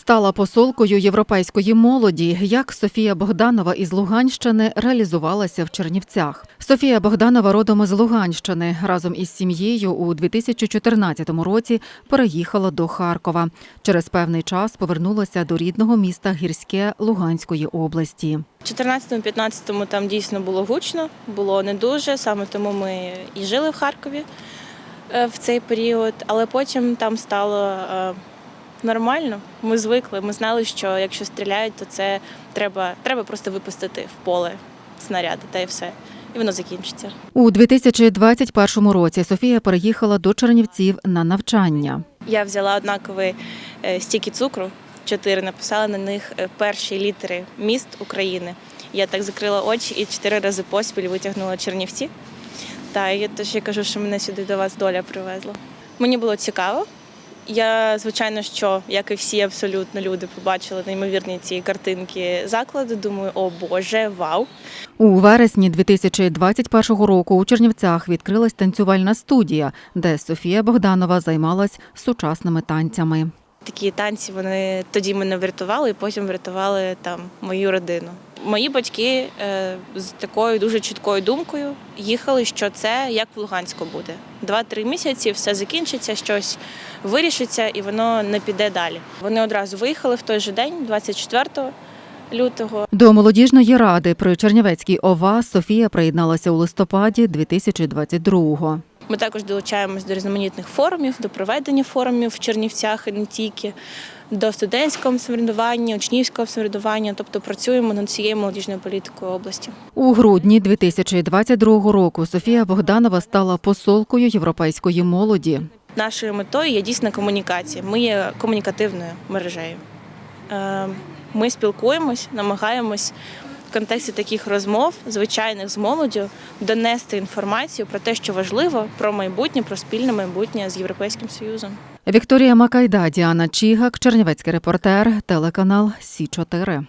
Стала посолкою європейської молоді, як Софія Богданова із Луганщини реалізувалася в Чернівцях. Софія Богданова родом із Луганщини. Разом із сім'єю у 2014 році переїхала до Харкова. Через певний час повернулася до рідного міста Гірське Луганської області. У 14-15 там дійсно було гучно, було не дуже, саме тому ми і жили в Харкові е, в цей період, але потім там стало е, нормально. Ми звикли, ми знали, що якщо стріляють, то це треба, треба просто випустити в поле снаряди та й все. І воно закінчиться. У 2021 році Софія переїхала до Чернівців на навчання. Я взяла однакові е, стіки цукру, чотири написала на них е, перші літери міст України. Я так закрила очі і чотири рази поспіль витягнула Чернівці. Та і тож я кажу, що мене сюди до вас доля привезла. Мені було цікаво. Я, звичайно, що, як і всі абсолютно люди, побачили неймовірні ці картинки закладу. Думаю, о Боже, вау! У вересні 2021 року у Чернівцях відкрилась танцювальна студія, де Софія Богданова займалась сучасними танцями. Такі танці вони тоді мене врятували, і потім врятували там мою родину. Мої батьки е, з такою дуже чіткою думкою їхали, що це як в Луганську буде. Два-три місяці все закінчиться, щось вирішиться, і воно не піде далі. Вони одразу виїхали в той же день, 24 лютого. До молодіжної ради при Чернівецькій ОВА Софія приєдналася у листопаді 2022-го. Ми також долучаємось до різноманітних форумів, до проведення форумів в Чернівцях і не тільки, до студентського самоврядування, учнівського самоврядування, тобто працюємо над цією молодіжною політикою області. У грудні 2022 року Софія Богданова стала посолкою європейської молоді. Нашою метою є дійсна комунікація. Ми є комунікативною мережею. Е, Ми спілкуємось, намагаємось контексті таких розмов, звичайних з молоддю, донести інформацію про те, що важливо, про майбутнє, про спільне майбутнє з Європейським Союзом. Вікторія Макайда, Діана Чігак, Чернівецький репортер, телеканал Сі 4